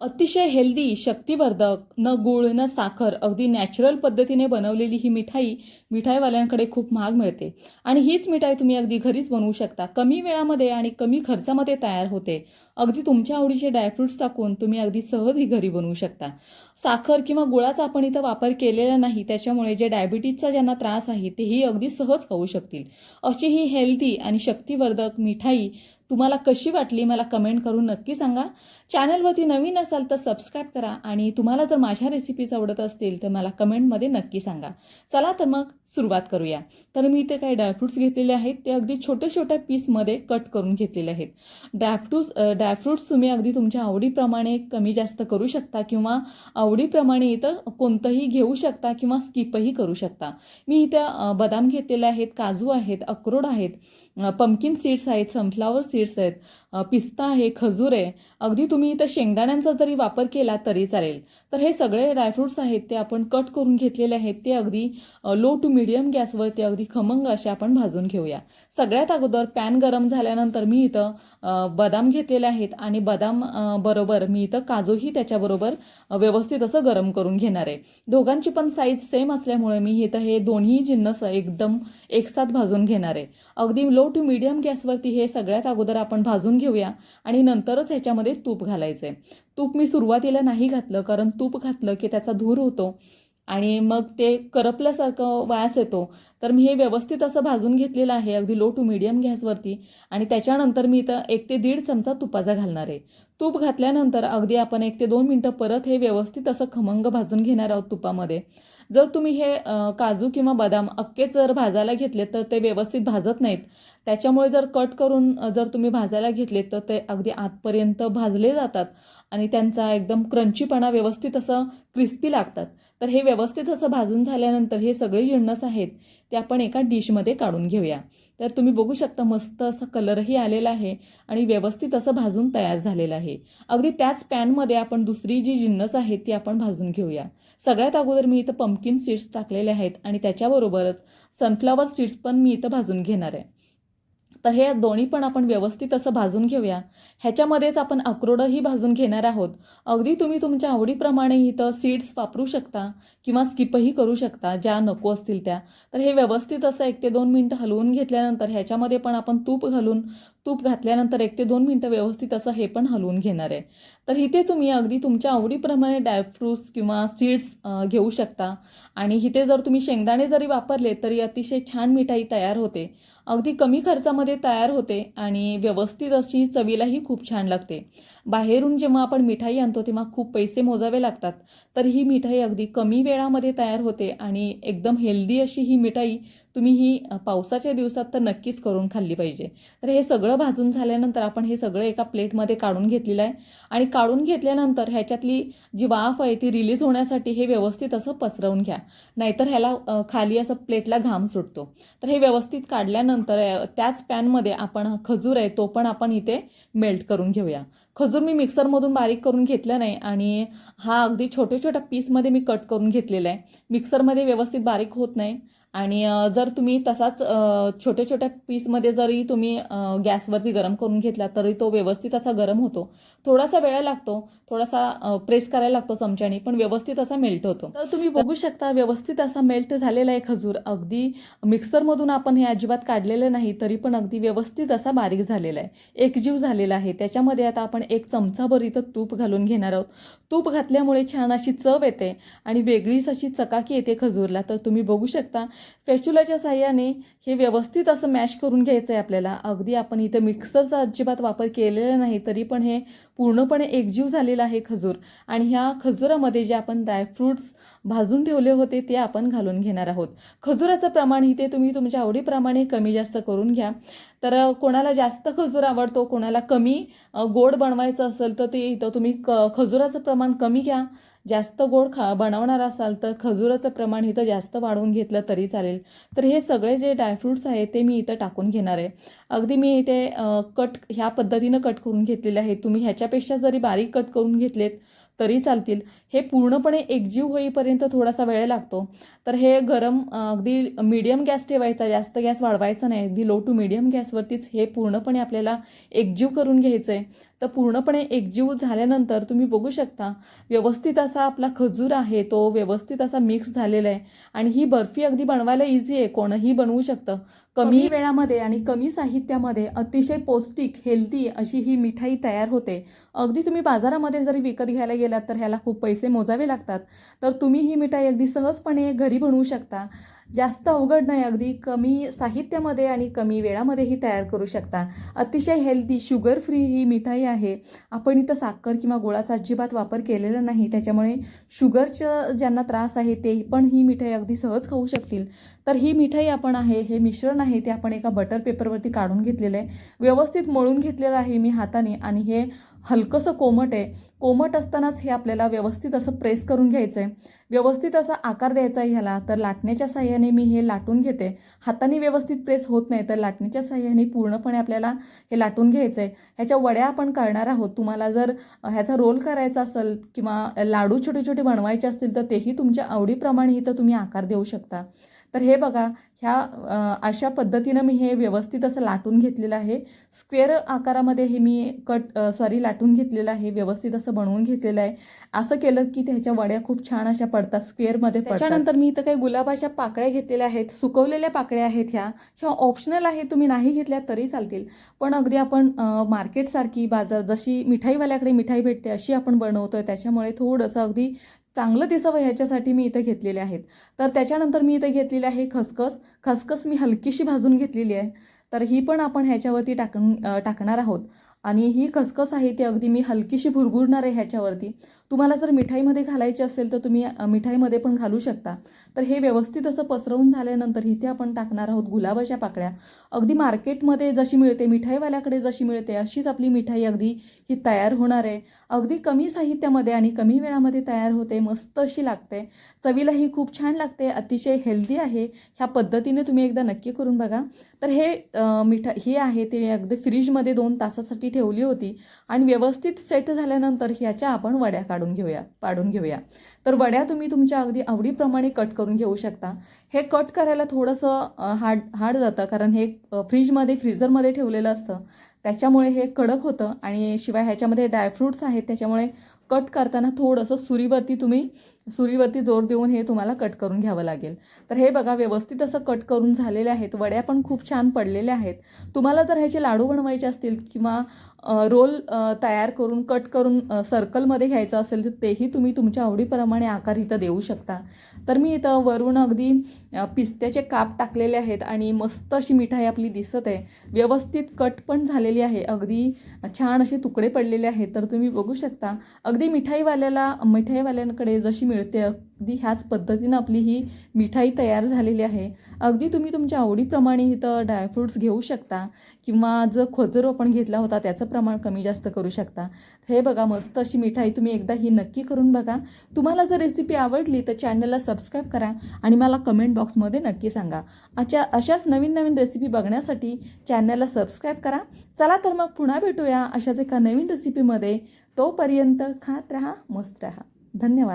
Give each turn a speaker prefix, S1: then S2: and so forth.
S1: अतिशय हेल्दी शक्तिवर्धक न गूळ न साखर अगदी नॅचरल पद्धतीने बनवलेली ही मिठाई मिठाईवाल्यांकडे खूप महाग मिळते. आणि हीच मिठाई तुम्ही अगदी घरीच बनवू शकता. कमी वेळामध्ये आणि कमी खर्चामध्ये तयार होते. अगदी तुमच्या आवडीचे ड्रायफ्रुट्स टाकून तुम्ही अगदी सहज ही घरी बनवू शकता. साखर किंवा गुळाचा आपण इथं वापर केलेला नाही त्याच्यामुळे जे डायबिटीजचा ज्यांना त्रास आहे तेही अगदी सहज खाऊ शकतील. अशी ही हेल्दी आणि शक्तिवर्धक मिठाई तुम्हाला कशी वाटली मला कमेंट करून नक्की सांगा. चॅनलवरती नवीन असाल तर सबस्क्राईब करा आणि तुम्हाला जर माझ्या रेसिपीज आवडत असतील तर मला कमेंटमध्ये नक्की सांगा. चला तर मग सुरुवात करूया. तर मी इथे काही ड्रायफ्रुट्स घेतलेले आहेत. ते अगदी छोट्या छोट्या पीसमध्ये कट करून घेतलेले आहेत. ड्रायफ्रूट्स ड्रायफ्रुट्स तुम्ही अगदी तुमच्या आवडीप्रमाणे कमी जास्त करू शकता किंवा आवडीप्रमाणे इथं कोणतंही घेऊ शकता किंवा स्किपही करू शकता. मी इथं बदाम घेतलेले आहेत काजू आहेत अक्रोड आहेत पम्किन सीड्स आहेत सनफ्लावर सीड्स आहेत. पिस्ता आहे खजूर आहे. अगदी तुम्ही इथं शेंगदाण्यांचा जरी वापर केला तरी चालेल. तर हे सगळे ड्रायफ्रुट्स आहेत ते आपण कट करून घेतलेले आहेत. ते अगदी लो टू मिडियम गॅसवर ते अगदी खमंग असे आपण भाजून घेऊया. सगळ्यात अगोदर पॅन गरम झाल्यानंतर मी इथं बदाम घेतलेले आहेत आणि बदाम बरोबर मी इथं काजूही त्याच्याबरोबर व्यवस्थित असं गरम करून घेणार आहे. दोघांची पण साईज सेम असल्यामुळे मी इथं हे दोन्ही जिन्नस एकदम एकसाथ भाजून घेणार आहे. अगदी लो टू मिडियम गॅसवरती हे सगळ्यात अगोदर आपण भाजून घेऊया आणि नंतरच ह्याच्यामध्ये तूप घालायचं आहे तूप मी सुरुवातीला नाही घातलं कारण तूप घातलं की त्याचा धूर होतो आणि मग ते करपल्यासारखं वास येतो. तर मी हे व्यवस्थित असं भाजून घेतलेलं आहे अगदी लो टू मिडियम गॅसवरती आणि त्याच्यानंतर मी इथं एक ते दीड चमचा तुपाचा घालणार आहे. तूप घातल्यानंतर अगदी आपण एक ते दोन मिनटं परत हे व्यवस्थित असं खमंग भाजून घेणार आहोत तुपामध्ये. जर तुम्ही हे काजू किंवा बदाम अक्के जर भाजायला घेतले तर ते व्यवस्थित भाजत नाहीत. त्याच्यामुळे जर कट करून जर तुम्ही भाजायला घेतले तर ते अगदी आतपर्यंत भाजले जातात. आणि त्यांचा एकदम क्रंचीपणा व्यवस्थित असं क्रिस्पी लागतात. तर हे व्यवस्थित असं भाजून झाल्यानंतर हे सगळे जिन्नस आहेत ते आपण एका डिशमध्ये काढून घेऊया. तर तुम्ही बघू शकता मस्त असा कलरही आलेला आहे आणि व्यवस्थित असं भाजून तयार झालेलं आहे. अगदी त्याच पॅनमध्ये आपण दुसरी जी जिन्नस आहेत ती आपण भाजून घेऊया. सगळ्यात अगोदर मी इथं पंपकिन सीड्स टाकलेले आहेत आणि त्याच्याबरोबरच सनफ्लावर सीड्स पण मी इथं भाजून घेणार आहे. तर हे दोन्ही पण आपण व्यवस्थित असं भाजून घेऊया. ह्याच्यामध्येच आपण अक्रोडही भाजून घेणार आहोत. अगदी तुम्ही तुमच्या आवडीप्रमाणे इथं सीड्स वापरू शकता किंवा स्किपही करू शकता ज्या नको असतील त्या. तर हे व्यवस्थित असं एक ते दोन मिनटं हलवून घेतल्यानंतर ह्याच्यामध्ये पण आपण तूप घालून तूप घातल्यानंतर एक ते दोन मिनटं व्यवस्थित असं हे पण हलवून घेणार आहे. तर इथे तुम्ही अगदी तुमच्या आवडीप्रमाणे ड्रायफ्रूट्स किंवा सीड्स घेऊ शकता. आणि इथे जर तुम्ही शेंगदाणे जरी वापरले तरी अतिशय छान मिठाई तयार होते. अगदी कमी खर्चामध्ये तयार होते आणि व्यवस्थित अशी चवीलाही खूप छान लागते. बाहेरून जेव्हा आपण मिठाई आणतो तेव्हा खूप पैसे मोजावे लागतात. तर ही मिठाई अगदी कमी वेळामध्ये तयार होते आणि एकदम हेल्दी अशी ही मिठाई तुम्ही ही पावसाच्या दिवसात तर नक्कीच करून खाल्ली पाहिजे. तर हे सगळं भाजून झाल्यानंतर आपण हे सगळं एका प्लेटमध्ये काढून घेतलेलं आहे. आणि काढून घेतल्यानंतर ह्याच्यातली जी वाफ आहे ती रिलीज होण्यासाठी हे व्यवस्थित असं पसरवून घ्या. नाहीतर ह्याला खाली असं प्लेटला घाम सुटतो. तर हे व्यवस्थित काढल्यानंतर त्याच पॅनमध्ये आपण खजूर आहे तो पण आपण इथे मेल्ट करून घेऊया. खजूर मी मिक्सरमधून बारीक करून घेतलं नाही आणि हा अगदी छोट्या छोट्या पीसमध्ये मी कट करून घेतलेला आहे. मिक्सरमध्ये व्यवस्थित बारीक होत नाही. आणि जर तुम्ही तसाच छोट्या छोट्या पीसमध्ये जरी तुम्ही गॅसवरती गरम करून घेतला तरी तो व्यवस्थित असा गरम होतो. थोडासा वेळ लागतो थोडासा प्रेस करायला लागतो चमच्याने पण व्यवस्थित असा मेल्ट होतो. तर तुम्ही बघू शकता व्यवस्थित असा मेल्ट झालेला आहे खजूर. अगदी मिक्सरमधून आपण हे अजिबात काढलेलं नाही तरी पण अगदी व्यवस्थित असा बारीक झालेला आहे. एकजीव झालेला आहे. त्याच्यामध्ये आता आपण एक चमचाभर इथं तूप घालून घेणार आहोत. तूप घातल्यामुळे छान अशी चव येते आणि वेगळीच अशी चकाकी येते खजूरला. तर तुम्ही बघू शकता फॅच्युलाच्या साह्याने हे व्यवस्थित असं मॅश करून घ्यायचं आहे आपल्याला. अगदी आपण इथं मिक्सरचा अजिबात वापर केलेला नाही तरी पण हे पूर्णपणे एकजीव झालेला आहे खजूर. आणि ह्या खजुरामध्ये जे आपण ड्रायफ्रूट्स भाजून ठेवले होते ते आपण घालून घेणार आहोत. खजुराचं प्रमाण इथे तुम्ही तुमच्या आवडीप्रमाणे कमी जास्त करून घ्या. तर कोणाला जास्त खजूर आवडतो कोणाला कमी गोड बनवायचं असेल तर ते इथं तुम्ही क खजुराचं प्रमाण कमी घ्या. जास्त गोड खा बनवणार असाल तर खजुराचं प्रमाण इथं जास्त वाढवून घेतलं तरी चालेल. तर हे सगळे जे ड्रायफ्रूट्स आहेत ते मी इथं टाकून घेणार आहे. अगदी मी इथे कट ह्या पद्धतीनं कट करून घेतलेले आहे तुम्ही ह्याच्यापेक्षा जरी बारीक कट करून घेतलेत तरी चालतील. हे पूर्णपणे एकजीव होईपर्यंत थोडासा वेळ लागतो. तर हे गरम अगदी मीडियम गॅस ठेवायचा जास्त गॅस वाढवायचा नाही. अगदी लो टू मीडियम गॅसवरतीच हे पूर्णपणे आपल्याला एकजीव करून घ्यायचं आहे तर पूर्णपणे एकजीव झाल्यानंतर तुम्ही बघू शकता व्यवस्थित असा आपला खजूर आहे तो व्यवस्थित असा मिक्स झालेला आहे. आणि ही बर्फी अगदी बनवायला इझी आहे कोणही बनवू शकतं. कमी वेळामध्ये आणि कमी साहित्यामध्ये अतिशय पौष्टिक हेल्दी अशी ही मिठाई तयार होते. अगदी तुम्ही बाजारामध्ये जरी विकत घ्यायला गेलात तर ह्याला खूप पैसे मोजावे लागतात. तर तुम्ही ही मिठाई अगदी सहजपणे घरी बनवू शकता. जास्त अवघड नाही अगदी कमी साहित्यामध्ये आणि कमी वेळामध्येही तयार करू शकता. अतिशय हेल्दी शुगर फ्री ही मिठाई आहे. आपण इथं साखर किंवा गुळाचा अजिबात वापर केलेला नाही. त्याच्यामुळे शुगरचं ज्यांना त्रास आहे ते पण ही मिठाई अगदी सहज खाऊ शकतील. तर ही मिठाई आपण आहे हे मिश्रण आहे ते आपण एका बटर पेपरवरती काढून घेतलेलं आहे. व्यवस्थित मळून घेतलेलं आहे मी हाताने आणि हे हलकंसं कोमट आहे. कोमट असतानाच हे आपल्याला व्यवस्थित असं प्रेस करून घ्यायचं आहे व्यवस्थित असा आकार द्यायचा आहे ह्याला तर लाटण्याच्या साह्याने मी हे लाटून घेते. हाताने व्यवस्थित प्रेस होत नाही तर लाटण्याच्या साह्याने पूर्णपणे आपल्याला हे लाटून घ्यायचं आहे ह्याच्या वड्या आपण करणार आहोत. तुम्हाला जर ह्याचा रोल करायचा असेल किंवा लाडू छोटे छोटे बनवायचे असतील तर तेही तुमच्या आवडीप्रमाणे इथं तुम्ही आकार देऊ शकता. तर हे बघा ह्या अशा पद्धतीनं मी हे व्यवस्थित असं लाटून घेतलेलं आहे. स्क्वेअर आकारामध्ये हे मी कट सॉरी लाटून घेतलेलं आहे. व्यवस्थित असं बनवून घेतलेलं आहे. असं केलं की त्याच्या वड्या खूप छान अशा पडतात स्क्वेअरमध्ये त्याच्यानंतर मी इथं काही गुलाबाच्या पाकळ्या घेतलेल्या आहेत सुकवलेल्या पाकळ्या आहेत ह्या. ह्या ऑप्शनल आहे तुम्ही नाही घेतल्या तरी चालतील. पण अगदी आपण मार्केटसारखी बाजार जशी मिठाईवाल्याकडे मिठाई भेटते अशी आपण बनवतोय. त्याच्यामुळे थोडंसं अगदी चांगलं दिसावं ह्याच्यासाठी मी इथं घेतलेले आहेत. तर त्याच्यानंतर मी इथं घेतलेली आहे खसखस. खसखस मी हलकीशी भाजून घेतलेली आहे. तर ही पण आपण ह्याच्यावरती टाकून टाकणार आहोत. आणि ही खसखस आहे ती अगदी मी हलकीशी भुरभुरणार आहे ह्याच्यावरती. तुम्हाला जर मिठाईमध्ये घालायची असेल तर तुम्ही मिठाईमध्ये पण घालू शकता. तर हे व्यवस्थित असं पसरवून झाल्यानंतर इथे आपण टाकणार आहोत गुलाबाच्या पाकळ्या. अगदी मार्केटमध्ये जशी मिळते मिठाईवाल्याकडे जशी मिळते अशीच आपली मिठाई अगदी ही तयार होणार आहे. अगदी कमी साहित्यामध्ये आणि कमी वेळामध्ये तयार होते मस्त अशी लागते. चवीलाही खूप छान लागते अतिशय हेल्दी आहे. ह्या पद्धतीने तुम्ही एकदा नक्की करून बघा. तर हे मिठा ही आहे ते अगदी फ्रीजमध्ये दोन तासासाठी ठेवली होती आणि व्यवस्थित सेट झाल्यानंतर ह्याच्या आपण वड्या काढून घेऊया पाडून घेऊया. तर वड्या तुम्ही तुमच्या अगदी आवडीप्रमाणे कट करून घेऊ शकता. हे कट करायला थोडंसं हार्ड हार्ड जातं कारण हे फ्रीजमध्ये फ्रीझरमध्ये ठेवलेलं असतं. त्याच्यामुळे हे कडक होतं आणि शिवाय ह्याच्यामध्ये ड्रायफ्रूट्स आहेत त्याच्यामुळे कट करताना थोडंसं सुरीवरती तुम्ही सुरीवरती जोर देऊन हे तुम्हाला कट करून घ्यावं लागेल. तर हे बघा व्यवस्थित असं कट करून झालेले आहेत. वड्या पण खूप छान पडलेल्या आहेत. तुम्हाला जर ह्याचे लाडू बनवायचे असतील किंवा रोल तयार करून कट करून सर्कलमध्ये घ्यायचं असेल तर तेही तुम्ही तुमच्या आवडीप्रमाणे आकार इथं देऊ शकता. तर मी इथं वरून अगदी पिस्त्याचे काप टाकलेले आहेत आणि मस्त अशी मिठाई आपली दिसत आहे. व्यवस्थित कट पण झालेली आहे. अगदी छान असे तुकडे पडलेले आहेत. तर तुम्ही बघू शकता. अगदी मिठाईवाल्याला मिठाईवाल्यांकडे जशी मिळते. अगदी ह्याच पद्धतीनं आपली ही मिठाई तयार झालेली आहे. अगदी तुम्ही तुमच्या आवडीप्रमाणे इथं ड्रायफ्रूट्स घेऊ शकता किंवा जो खोजरो आपण घेतला होता त्याचं प्रमाण कमी जास्त करू शकता. हे बघा मस्त अशी मिठाई तुम्ही एकदा ही नक्की करून बघा. तुम्हाला जर रेसिपी आवडली तर चॅनलला सबस्क्राईब करा आणि मला कमेंट बॉक्समध्ये नक्की सांगा. अशा अशाच नवीन नवीन रेसिपी बघण्यासाठी चॅनलला सबस्क्राईब करा. चला तर मग पुन्हा भेटूया अशाच एका नवीन रेसिपीमध्ये तोपर्यंत खात राहा मस्त राहा. धन्यवाद.